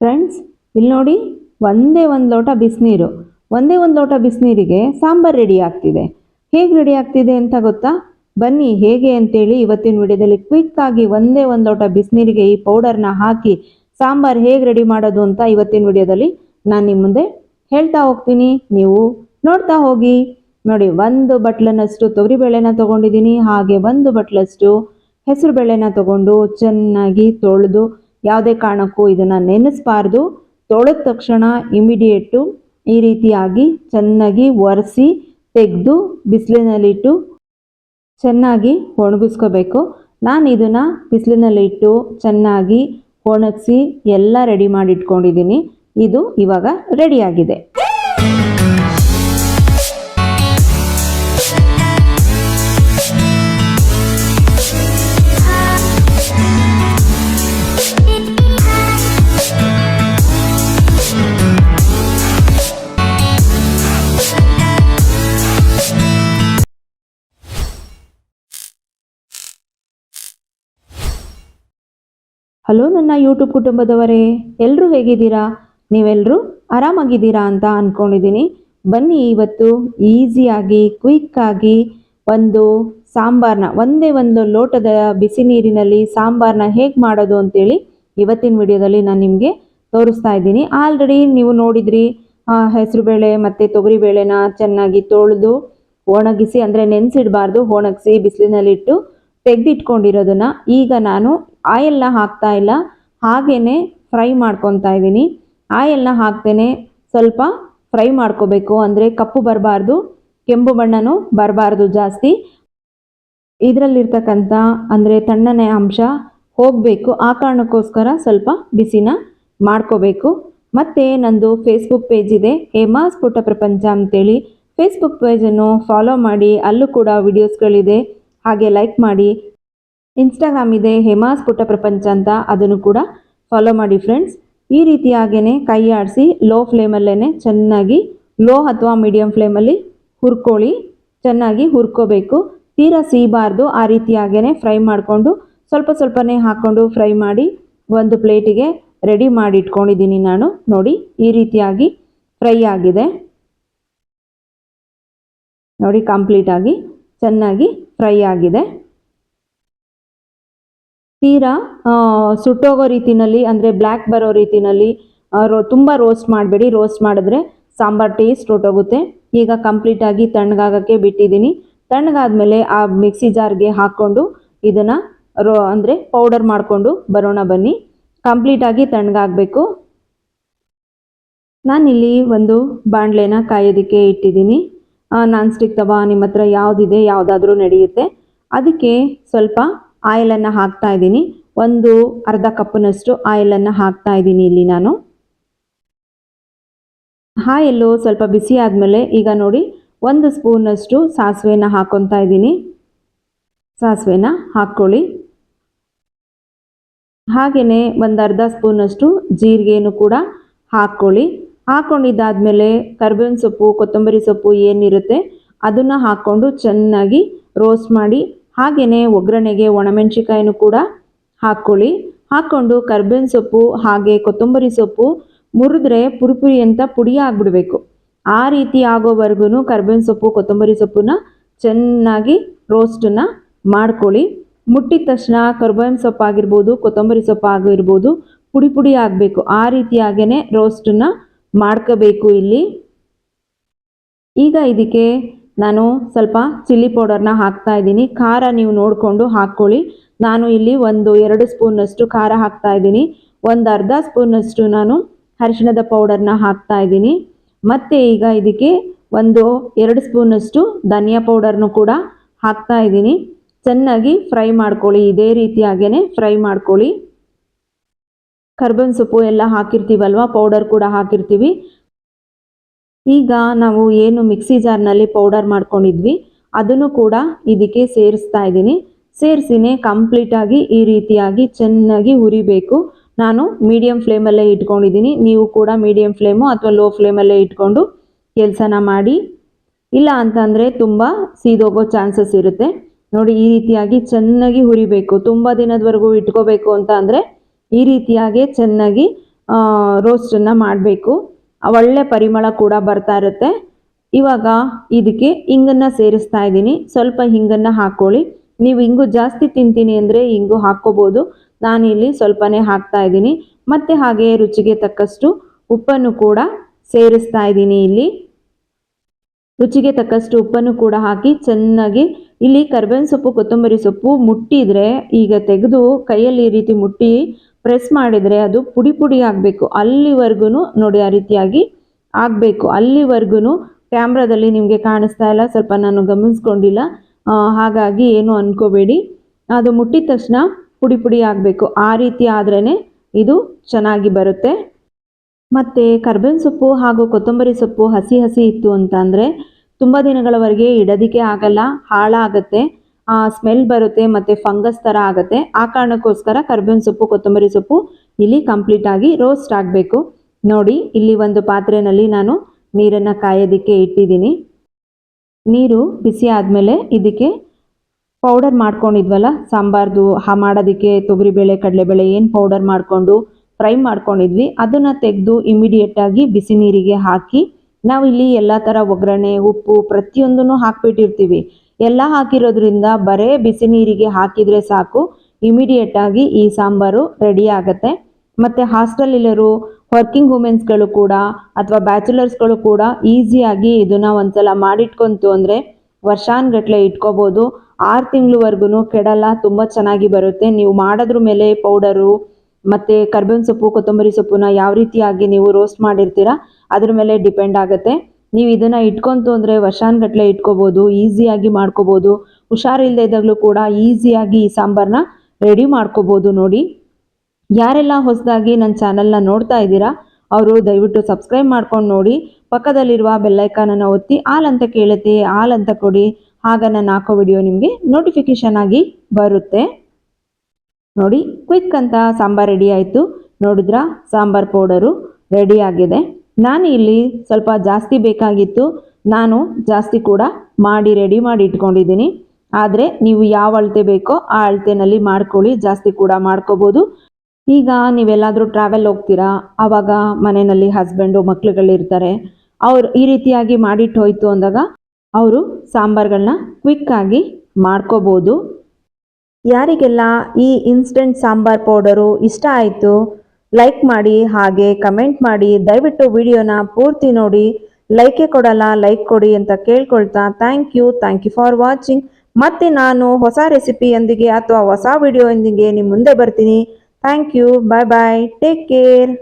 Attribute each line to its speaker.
Speaker 1: Friends ಇಲ್ಲಿ ನೋಡಿ ಒಂದೇ ಒಂದು ಲೋಟ ಬಿಸಿನೀರು. ಒಂದೇ ಒಂದು ಲೋಟ ಬಿಸಿನೀರಿಗೆ ಸಾಂಬಾರು ರೆಡಿ ಆಗ್ತಿದೆ. ಹೇಗೆ ರೆಡಿ ಆಗ್ತಿದೆ ಅಂತ ಗೊತ್ತಾ? ಬನ್ನಿ ಹೇಗೆ ಅಂತೇಳಿ ಇವತ್ತಿನ ವಿಡಿಯೋದಲ್ಲಿ ಕ್ವಿಕ್ ಆಗಿ ಒಂದೇ ಒಂದು ಲೋಟ ಬಿಸಿನೀರಿಗೆ ಈ ಪೌಡರ್ನ ಹಾಕಿ ಸಾಂಬಾರು ಹೇಗೆ ರೆಡಿ ಮಾಡೋದು ಅಂತ ಇವತ್ತಿನ ವಿಡಿಯೋದಲ್ಲಿ ನಾನು ನಿಮ್ಮ ಮುಂದೆ ಹೇಳ್ತಾ ಹೋಗ್ತೀನಿ. ನೀವು ನೋಡ್ತಾ ಹೋಗಿ. ನೋಡಿ, ಒಂದು ಬಟ್ಲನಷ್ಟು ತೊಗರಿಬೇಳೆನ ತಗೊಂಡಿದ್ದೀನಿ, ಹಾಗೆ ಒಂದು ಬಟ್ಲಷ್ಟು ಹೆಸರು ಬೇಳೆನ ತಗೊಂಡು ಚೆನ್ನಾಗಿ ತೊಳೆದು ಯಾವುದೇ ಕಾರಣಕ್ಕೂ ಇದನ್ನು ನೆನೆಸಬಾರ್ದು. ತೊಳೆದ ತಕ್ಷಣ ಇಮಿಡಿಯೇಟು ಈ ರೀತಿಯಾಗಿ ಚೆನ್ನಾಗಿ ಒರೆಸಿ ತೆಗೆದು ಬಿಸಿಲಿನಲ್ಲಿಟ್ಟು ಚೆನ್ನಾಗಿ ಒಣಗಿಸ್ಕೋಬೇಕು. ನಾನು ಇದನ್ನು ಬಿಸಿಲಿನಲ್ಲಿಟ್ಟು ಚೆನ್ನಾಗಿ ಒಣಗಿಸಿ ಎಲ್ಲ ರೆಡಿ ಮಾಡಿ ಇಟ್ಕೊಂಡಿದ್ದೀನಿ ಇದು ಇವಾಗ ರೆಡಿಯಾಗಿದೆ ಹಲೋ ನನ್ನ ಯೂಟ್ಯೂಬ್ ಕುಟುಂಬದವರೇ ಎಲ್ಲರೂ ಹೇಗಿದ್ದೀರಾ? ನೀವೆಲ್ಲರೂ ಆರಾಮಾಗಿದ್ದೀರಾ ಅಂತ ಅಂದ್ಕೊಂಡಿದ್ದೀನಿ ಬನ್ನಿ ಇವತ್ತು ಈಸಿಯಾಗಿ, ಕ್ವಿಕ್ಕಾಗಿ ಒಂದು ಸಾಂಬಾರನ್ನ ಒಂದೇ ಒಂದು ಲೋಟದ ಬಿಸಿ ನೀರಿನಲ್ಲಿ ಸಾಂಬಾರನ್ನ ಹೇಗೆ ಮಾಡೋದು ಅಂತೇಳಿ ಇವತ್ತಿನ ವಿಡಿಯೋದಲ್ಲಿ ನಾನು ನಿಮಗೆ ತೋರಿಸ್ತಾ ಇದ್ದೀನಿ. ಆಲ್ರೆಡಿ ನೀವು ನೋಡಿದ್ರಿ ಹೆಸರುಬೇಳೆ ಮತ್ತು ತೊಗರಿಬೇಳೆನ ಚೆನ್ನಾಗಿ ತೊಳೆದು ಒಣಗಿಸಿ, ಅಂದರೆ ನೆನೆಸಿಡಬಾರ್ದು, ಒಣಗಿಸಿ, ಬಿಸಿಲಿನಲ್ಲಿಟ್ಟು ತೆಗೆದಿಟ್ಕೊಂಡಿರೋದನ್ನ ಈಗ ನಾನು ಆಯಲ್ನ ಹಾಕ್ತಾ ಇಲ್ಲ. ಹಾಗೇ ಫ್ರೈ ಮಾಡ್ಕೊತಾ ಇದ್ದೀನಿ. ಆಯಲ್ನ ಹಾಕ್ತೇನೆ ಸ್ವಲ್ಪ ಫ್ರೈ ಮಾಡ್ಕೋಬೇಕು. ಅಂದರೆ ಕಪ್ಪು ಬರಬಾರ್ದು, ಕೆಂಪು ಬಣ್ಣನೂ ಬರಬಾರ್ದು ಜಾಸ್ತಿ. ಇದರಲ್ಲಿರ್ತಕ್ಕಂಥ ಅಂದರೆ ತಣ್ಣನೆ ಅಂಶ ಹೋಗಬೇಕು. ಆ ಕಾರಣಕ್ಕೋಸ್ಕರ ಸ್ವಲ್ಪ ಬಿಸಿನ ಮಾಡ್ಕೋಬೇಕು. ಮತ್ತು ನಂದು ಫೇಸ್ಬುಕ್ ಪೇಜ್ ಇದೆ ಹೇಮಾ ಸ್ಫುಟ ಪ್ರಪಂಚ ಅಂತೇಳಿ. ಫೇಸ್ಬುಕ್ ಪೇಜನ್ನು ಫಾಲೋ ಮಾಡಿ, ಅಲ್ಲೂ ಕೂಡ ವಿಡಿಯೋಸ್ಗಳಿದೆ ಹಾಗೆ ಲೈಕ್ ಮಾಡಿ. ಇನ್ಸ್ಟಾಗ್ರಾಮ್ ಇದೆ ಹೇಮಾಸ್ ಪುಟ್ಟ ಪ್ರಪಂಚ ಅಂತ ಅದನ್ನು ಕೂಡ ಫಾಲೋ ಮಾಡಿ ಫ್ರೆಂಡ್ಸ್ ಈ ರೀತಿಯಾಗೇ ಕೈ ಆಡಿಸಿ ಲೋ ಫ್ಲೇಮಲ್ಲೇ ಚೆನ್ನಾಗಿ ಲೋ ಅಥವಾ ಮೀಡಿಯಂ ಫ್ಲೇಮಲ್ಲಿ ಹುರ್ಕೊಳ್ಳಿ, ಚೆನ್ನಾಗಿ ಹುರ್ಕೋಬೇಕು. ತೀರಾ ಸೀಬಾರ್ದು, ಆ ರೀತಿಯಾಗೇ ಫ್ರೈ ಮಾಡಿಕೊಂಡು ಸ್ವಲ್ಪ ಸ್ವಲ್ಪನೇ ಹಾಕ್ಕೊಂಡು ಫ್ರೈ ಮಾಡಿ ಒಂದು ಪ್ಲೇಟಿಗೆ ರೆಡಿ ಮಾಡಿ ಇಟ್ಕೊಂಡಿದ್ದೀನಿ ನಾನು. ನೋಡಿ, ಈ ರೀತಿಯಾಗಿ ಫ್ರೈ ಆಗಿದೆ. ನೋಡಿ ಕಂಪ್ಲೀಟಾಗಿ ಚೆನ್ನಾಗಿ ಫ್ರೈ ಆಗಿದೆ. ತೀರಾ ಸುಟ್ಟೋಗೋ ರೀತಿನಲ್ಲಿ, ಅಂದರೆ ಬ್ಲ್ಯಾಕ್ ಬರೋ ರೀತಿನಲ್ಲಿ ರೋ, ತುಂಬ ರೋಸ್ಟ್ ಮಾಡಬೇಡಿ. ರೋಸ್ಟ್ ಮಾಡಿದ್ರೆ ಸಾಂಬಾರ್ ಟೇಸ್ಟ್ ಹೊಟ್ಟೋಗುತ್ತೆ ಈಗ ಕಂಪ್ಲೀಟಾಗಿ ತಣ್ಣಗಾಗೋಕ್ಕೆ ಬಿಟ್ಟಿದ್ದೀನಿ. ತಣ್ಣಗಾದ್ಮೇಲೆ ಆ ಮಿಕ್ಸಿ ಜಾರ್ಗೆ ಹಾಕ್ಕೊಂಡು ಇದನ್ನು ರೋ, ಅಂದರೆ ಪೌಡರ್ ಮಾಡಿಕೊಂಡು ಬರೋಣ ಬನ್ನಿ. ಕಂಪ್ಲೀಟಾಗಿ ತಣ್ಣಗಾಗಬೇಕು. ನಾನಿಲ್ಲಿ ಒಂದು ಬಾಣಲೆನ ಕಾಯೋದಕ್ಕೆ ಇಟ್ಟಿದ್ದೀನಿ. ನಾನ್ ಸ್ಟಿಕ್ ತವಾ ನಿಮ್ಮ ಹತ್ರ ಯಾವುದಿದೆ, ಯಾವುದಾದ್ರೂ ನಡೆಯುತ್ತೆ. ಅದಕ್ಕೆ ಸ್ವಲ್ಪ ಆಯಿಲನ್ನು ಹಾಕ್ತಾ ಇದ್ದೀನಿ. ಒಂದು ಅರ್ಧ ಕಪ್ನಷ್ಟು ಆಯಿಲನ್ನು ಹಾಕ್ತಾ ಇದ್ದೀನಿ ಇಲ್ಲಿ ನಾನು. ಆಯಿಲ್ಲು ಸ್ವಲ್ಪ ಬಿಸಿ ಆದಮೇಲೆ ಈಗ ನೋಡಿ ಒಂದು ಸ್ಪೂನಷ್ಟು ಸಾಸಿವೆನ ಹಾಕ್ಕೊತಾ ಇದ್ದೀನಿ. ಸಾಸಿವೆನ ಹಾಕ್ಕೊಳ್ಳಿ. ಹಾಗೆಯೇ ಒಂದು ಅರ್ಧ ಸ್ಪೂನಷ್ಟು ಜೀರಿಗೆನೂ ಕೂಡ ಹಾಕ್ಕೊಳ್ಳಿ. ಹಾಕ್ಕೊಂಡಿದ್ದಾದಮೇಲೆ ಕರ್ಬೇವಿನ ಸೊಪ್ಪು, ಕೊತ್ತಂಬರಿ ಸೊಪ್ಪು ಏನಿರುತ್ತೆ ಅದನ್ನು ಹಾಕ್ಕೊಂಡು ಚೆನ್ನಾಗಿ ರೋಸ್ಟ್ ಮಾಡಿ ಹಾಗೆಯೇ ಒಗ್ಗರಣೆಗೆ ಒಣಮೆಣಸಿಕಾಯನ್ನು ಕೂಡ ಹಾಕ್ಕೊಳ್ಳಿ. ಹಾಕ್ಕೊಂಡು ಕರ್ಬೇವಿನ ಸೊಪ್ಪು ಹಾಗೆ ಕೊತ್ತಂಬರಿ ಸೊಪ್ಪು ಮುರಿದ್ರೆ ಪುರಿ ಪುರಿ ಅಂತ ಪುಡಿ ಆಗಿಬಿಡಬೇಕು. ಆ ರೀತಿ ಆಗೋವರೆಗೂ ಕರ್ಬೇವಿನ ಸೊಪ್ಪು, ಕೊತ್ತಂಬರಿ ಸೊಪ್ಪನ್ನ ಚೆನ್ನಾಗಿ ರೋಸ್ಟನ್ನು ಮಾಡ್ಕೊಳ್ಳಿ. ಮುಟ್ಟಿದ ತಕ್ಷಣ ಕರ್ಬೇವಿನ ಸೊಪ್ಪು ಆಗಿರ್ಬೋದು, ಕೊತ್ತಂಬರಿ ಸೊಪ್ಪು ಆಗಿರ್ಬೋದು ಪುಡಿ ಪುಡಿ ಆಗಬೇಕು. ಆ ರೀತಿಯಾಗೇ ರೋಸ್ಟನ್ನು ಮಾಡ್ಕೋಬೇಕು ಇಲ್ಲಿ. ಈಗ ಇದಕ್ಕೆ ನಾನು ಸ್ವಲ್ಪ ಚಿಲ್ಲಿ ಪೌಡರ್ನ ಹಾಕ್ತಾ ಇದ್ದೀನಿ. ಖಾರ ನೀವು ನೋಡಿಕೊಂಡು ಹಾಕ್ಕೊಳ್ಳಿ. ನಾನು ಇಲ್ಲಿ ಒಂದು ಎರಡು ಸ್ಪೂನಷ್ಟು ಖಾರ ಹಾಕ್ತಾ ಇದ್ದೀನಿ. ಒಂದು ಅರ್ಧ ಸ್ಪೂನಷ್ಟು ನಾನು ಅರಿಶಿಣದ ಪೌಡರ್ನ ಹಾಕ್ತಾ ಇದ್ದೀನಿ. ಮತ್ತು ಈಗ ಇದಕ್ಕೆ ಒಂದು ಎರಡು ಸ್ಪೂನಷ್ಟು ಧನಿಯಾ ಪೌಡರ್ನು ಕೂಡ ಹಾಕ್ತಾ ಇದ್ದೀನಿ. ಚೆನ್ನಾಗಿ ಫ್ರೈ ಮಾಡ್ಕೊಳ್ಳಿ. ಇದೇ ರೀತಿಯಾಗೇ ಫ್ರೈ ಮಾಡ್ಕೊಳ್ಳಿ. ಕರ್ಬೇವಿನ ಸೊಪ್ಪು ಎಲ್ಲ ಹಾಕಿರ್ತೀವಲ್ವ? ಪೌಡರ್ ಕೂಡ ಹಾಕಿರ್ತೀವಿ. ಈಗ ನಾವು ಏನು ಮಿಕ್ಸಿ ಜಾರ್ನಲ್ಲಿ ಪೌಡರ್ ಮಾಡ್ಕೊಂಡಿದ್ವಿ, ಅದನ್ನು ಕೂಡ ಇದಕ್ಕೆ ಸೇರಿಸ್ತಾ ಇದ್ದೀನಿ. ಸೇರಿಸಿನೇ ಕಂಪ್ಲೀಟಾಗಿ ಈ ರೀತಿಯಾಗಿ ಚೆನ್ನಾಗಿ ಹುರಿಬೇಕು. ನಾನು ಮೀಡಿಯಂ ಫ್ಲೇಮಲ್ಲೇ ಇಟ್ಕೊಂಡಿದ್ದೀನಿ. ನೀವು ಕೂಡ ಮೀಡಿಯಂ ಫ್ಲೇಮು ಅಥವಾ ಲೋ ಫ್ಲೇಮಲ್ಲೇ ಇಟ್ಕೊಂಡು ಕೆಲಸನ ಮಾಡಿ. ಇಲ್ಲ ಅಂತಂದರೆ ತುಂಬ ಸೀದೋಗೋ ಚಾನ್ಸಸ್ ಇರುತ್ತೆ. ನೋಡಿ, ಈ ರೀತಿಯಾಗಿ ಚೆನ್ನಾಗಿ ಹುರಿಬೇಕು. ತುಂಬ ದಿನದವರೆಗೂ ಇಟ್ಕೋಬೇಕು ಅಂತ ಅಂದರೆ ಈ ರೀತಿಯಾಗಿ ಚೆನ್ನಾಗಿ ರೋಸ್ಟನ್ನು ಮಾಡಬೇಕು. ಒಳ್ಳೆ ಪರಿಮಳ ಕೂಡ ಬರ್ತಾ ಇರುತ್ತೆ. ಇವಾಗ ಇದಕ್ಕೆ ಹಿಂಗನ್ನು ಸೇರಿಸ್ತಾ ಇದ್ದೀನಿ. ಸ್ವಲ್ಪ ಹಿಂಗನ್ನು ಹಾಕ್ಕೊಳ್ಳಿ ನೀವು ಹಿಂಗು ಜಾಸ್ತಿ ತಿಂತೀನಿ ಅಂದರೆ ಹಿಂಗು ಹಾಕ್ಕೋಬೋದು. ಇಲ್ಲಿ ಸ್ವಲ್ಪನೇ ಹಾಕ್ತಾ ಇದ್ದೀನಿ. ಮತ್ತು ಹಾಗೆ ರುಚಿಗೆ ತಕ್ಕಷ್ಟು ಉಪ್ಪನ್ನು ಕೂಡ ಸೇರಿಸ್ತಾ ಇದ್ದೀನಿ ಇಲ್ಲಿ. ರುಚಿಗೆ ತಕ್ಕಷ್ಟು ಉಪ್ಪನ್ನು ಕೂಡ ಹಾಕಿ ಚೆನ್ನಾಗಿ ಇಲ್ಲಿ ಕರ್ಬೇವಿನ ಸೊಪ್ಪು, ಕೊತ್ತಂಬರಿ ಸೊಪ್ಪು ಮುಟ್ಟಿದರೆ ಈಗ ತೆಗೆದು ಕೈಯಲ್ಲಿ ಈ ರೀತಿ ಮುಟ್ಟಿ ಪ್ರೆಸ್ ಮಾಡಿದರೆ ಅದು ಪುಡಿ ಪುಡಿ ಆಗಬೇಕು. ಅಲ್ಲಿವರೆಗೂ ನೋಡಿ ಆ ರೀತಿಯಾಗಿ ಆಗಬೇಕು. ಅಲ್ಲಿವರೆಗೂ ಕ್ಯಾಮ್ರಾದಲ್ಲಿ ನಿಮಗೆ ಕಾಣಿಸ್ತಾ ಇಲ್ಲ, ಸ್ವಲ್ಪ ನಾನು ಗಮನಿಸ್ಕೊಂಡಿಲ್ಲ. ಹಾಗಾಗಿ ಏನು ಅಂದ್ಕೋಬೇಡಿ ಅದು ಮುಟ್ಟಿದ ತಕ್ಷಣ ಪುಡಿ ಪುಡಿ ಆಗಬೇಕು. ಆ ರೀತಿ ಆದ್ರೇ ಇದು ಚೆನ್ನಾಗಿ ಬರುತ್ತೆ. ಮತ್ತು ಕರ್ಬೇವಿನ ಸೊಪ್ಪು ಹಾಗೂ ಕೊತ್ತಂಬರಿ ಸೊಪ್ಪು ಹಸಿ ಹಸಿ ಇತ್ತು ಅಂತ ಅಂದರೆ ತುಂಬ ದಿನಗಳವರೆಗೆ ಇಡೋದಕ್ಕೆ ಆಗಲ್ಲ, ಹಾಳಾಗತ್ತೆ. ಸ್ಮೆಲ್ ಬರುತ್ತೆ ಮತ್ತು ಫಂಗಸ್ ಥರ ಆಗುತ್ತೆ. ಆ ಕಾರಣಕ್ಕೋಸ್ಕರ ಕರ್ಬೇವಿನ ಸೊಪ್ಪು, ಕೊತ್ತಂಬರಿ ಸೊಪ್ಪು ಇಲ್ಲಿ ಕಂಪ್ಲೀಟ್ ಆಗಿ ರೋಸ್ಟ್ ಆಗಬೇಕು. ನೋಡಿ, ಇಲ್ಲಿ ಒಂದು ಪಾತ್ರೆಯಲ್ಲಿ ನಾನು ನೀರನ್ನು ಕಾಯೋದಕ್ಕೆ ಇಟ್ಟಿದ್ದೀನಿ. ನೀರು ಬಿಸಿ ಆದಮೇಲೆ ಇದಕ್ಕೆ ಪೌಡರ್ ಮಾಡ್ಕೊಂಡಿದ್ವಲ್ಲ, ಸಾಂಬಾರ್ದು ಹಾ ಮಾಡೋದಕ್ಕೆ ತೊಗರಿಬೇಳೆ, ಕಡಲೆಬೇಳೆ ಏನು ಪೌಡರ್ ಮಾಡಿಕೊಂಡು ಫ್ರೈ ಮಾಡ್ಕೊಂಡಿದ್ವಿ. ಅದನ್ನು ತೆಗೆದು ಇಮಿಡಿಯೇಟಾಗಿ ಬಿಸಿ ನೀರಿಗೆ ಹಾಕಿ ನಾವು ಇಲ್ಲಿ ಎಲ್ಲ ಥರ ಒಗ್ಗರಣೆ, ಉಪ್ಪು ಪ್ರತಿಯೊಂದನ್ನು ಹಾಕ್ಬಿಟ್ಟಿರ್ತೀವಿ. ಎಲ್ಲ ಹಾಕಿರೋದ್ರಿಂದ ಬರೇ ಬಿಸಿ ನೀರಿಗೆ ಹಾಕಿದರೆ ಸಾಕು. ಇಮಿಡಿಯೇಟಾಗಿ ಈ ಸಾಂಬಾರು ರೆಡಿ ಆಗುತ್ತೆ. ಮತ್ತು ಹಾಸ್ಟೆಲಲ್ಲಿರೋರು ವರ್ಕಿಂಗ್ ವುಮೆನ್ಸ್ಗಳು ಕೂಡ ಅಥವಾ ಬ್ಯಾಚುಲರ್ಸ್ಗಳು ಕೂಡ ಈಸಿಯಾಗಿ ಇದನ್ನು ಒಂದ್ಸಲ ಮಾಡಿಟ್ಕೊಂತು ಅಂದರೆ ವರ್ಷಾನ್ಗಟ್ಲೆ ಇಟ್ಕೋಬೋದು. ಆರು ತಿಂಗಳವರೆಗೂ ಕೆಡಲ್ಲ ತುಂಬ ಚೆನ್ನಾಗಿ ಬರುತ್ತೆ. ನೀವು ಮಾಡೋದ್ರ ಮೇಲೆ ಪೌಡರು ಮತ್ತು ಕರ್ಬೇವಿನ ಸೊಪ್ಪು, ಕೊತ್ತಂಬರಿ ಸೊಪ್ಪನ್ನ ಯಾವ ರೀತಿಯಾಗಿ ನೀವು ರೋಸ್ಟ್ ಮಾಡಿರ್ತೀರ, ಅದ್ರ ಮೇಲೆ ಡಿಪೆಂಡ್ ಆಗುತ್ತೆ. ನೀವು ಇದನ್ನು ಇಟ್ಕೊಂತು ಅಂದರೆ ವರ್ಷಾನ್ಗಟ್ಲೆ ಇಟ್ಕೋಬೋದು ಈಸಿಯಾಗಿ ಮಾಡ್ಕೋಬೋದು. ಹುಷಾರಿಲ್ಲದೆ ಇದ್ದಾಗಲೂ ಕೂಡ ಈಸಿಯಾಗಿ ಈ ಸಾಂಬಾರನ್ನ ರೆಡಿ ಮಾಡ್ಕೋಬೋದು ನೋಡಿ. ಯಾರೆಲ್ಲ ಹೊಸದಾಗಿ ನನ್ನ ಚಾನಲ್ನ ನೋಡ್ತಾ ಇದ್ದೀರಾ, ಅವರು ದಯವಿಟ್ಟು ಸಬ್ಸ್ಕ್ರೈಬ್ ಮಾಡ್ಕೊಂಡು ನೋಡಿ. ಪಕ್ಕದಲ್ಲಿರುವ ಬೆಲ್ಲೈಕಾನನ್ನು ಒತ್ತಿ, ಆಲ್ ಅಂತ ಕೇಳುತ್ತೆ, ಆಲ್ ಅಂತ ಕೊಡಿ. ಆಗ ನಾನು ಹಾಕೋ ವಿಡಿಯೋ ನಿಮಗೆ ನೋಟಿಫಿಕೇಶನ್ ಆಗಿ ಬರುತ್ತೆ. ನೋಡಿ ಕ್ವಿಕ್ ಅಂತ ಸಾಂಬಾರ್ ರೆಡಿ ಆಯಿತು. ನೋಡಿದ್ರಾ, ಸಾಂಬಾರ್ ಪೌಡರು ರೆಡಿ ಆಗಿದೆ. ನಾನು ಇಲ್ಲಿ ಸ್ವಲ್ಪ ಜಾಸ್ತಿ ಬೇಕಾಗಿತ್ತು. ನಾನು ಜಾಸ್ತಿ ಕೂಡ ಮಾಡಿ ರೆಡಿ ಮಾಡಿ ಇಟ್ಕೊಂಡಿದ್ದೀನಿ. ಆದರೆ ನೀವು ಯಾವ ಅಳತೆ ಬೇಕೋ ಆ ಅಳತೆನಲ್ಲಿ ಮಾಡ್ಕೊಳ್ಳಿ, ಜಾಸ್ತಿ ಕೂಡ ಮಾಡ್ಕೋಬೋದು. ಈಗ ನೀವೆಲ್ಲಾದರೂ ಟ್ರಾವೆಲ್ ಹೋಗ್ತೀರಾ? ಆವಾಗ ಮನೆಯಲ್ಲಿ ಹಸ್ಬೆಂಡು ಮಕ್ಳುಗಳಿರ್ತಾರೆ ಅವ್ರು ಈ ರೀತಿಯಾಗಿ ಮಾಡಿಟ್ಟು ಹೋಯಿತು ಅಂದಾಗ ಅವರು ಸಾಂಬಾರ್ಗಳನ್ನ ಕ್ವಿಕ್ಕಾಗಿ ಮಾಡ್ಕೋಬೋದು. ಯಾರಿಗೆಲ್ಲ ಈ ಇನ್ಸ್ಟೆಂಟ್ ಸಾಂಬಾರ್ ಪೌಡರು ಇಷ್ಟ ಆಯಿತು ಲೈಕ್ ಮಾಡಿ, ಹಾಗೆ ಕಮೆಂಟ್ ಮಾಡಿ, ದಯವಿಟ್ಟು ವಿಡಿಯೋನ ಪೂರ್ತಿ ನೋಡಿ. ಲೈಕೆ ಕೊಡಲ್ಲ ಲೈಕ್ ಕೊಡಿ ಅಂತ ಕೇಳ್ಕೊಳ್ತಾ thank you thank you for watching ಮತ್ತೆ ನಾನು ಹೊಸ ರೆಸಿಪಿಯೊಂದಿಗೆ ಅಥವಾ ಹೊಸ ವಿಡಿಯೋಯೊಂದಿಗೆ ನಿಮ್ಮ ಮುಂದೆ ಬರ್ತೀನಿ. Thank you bye bye take care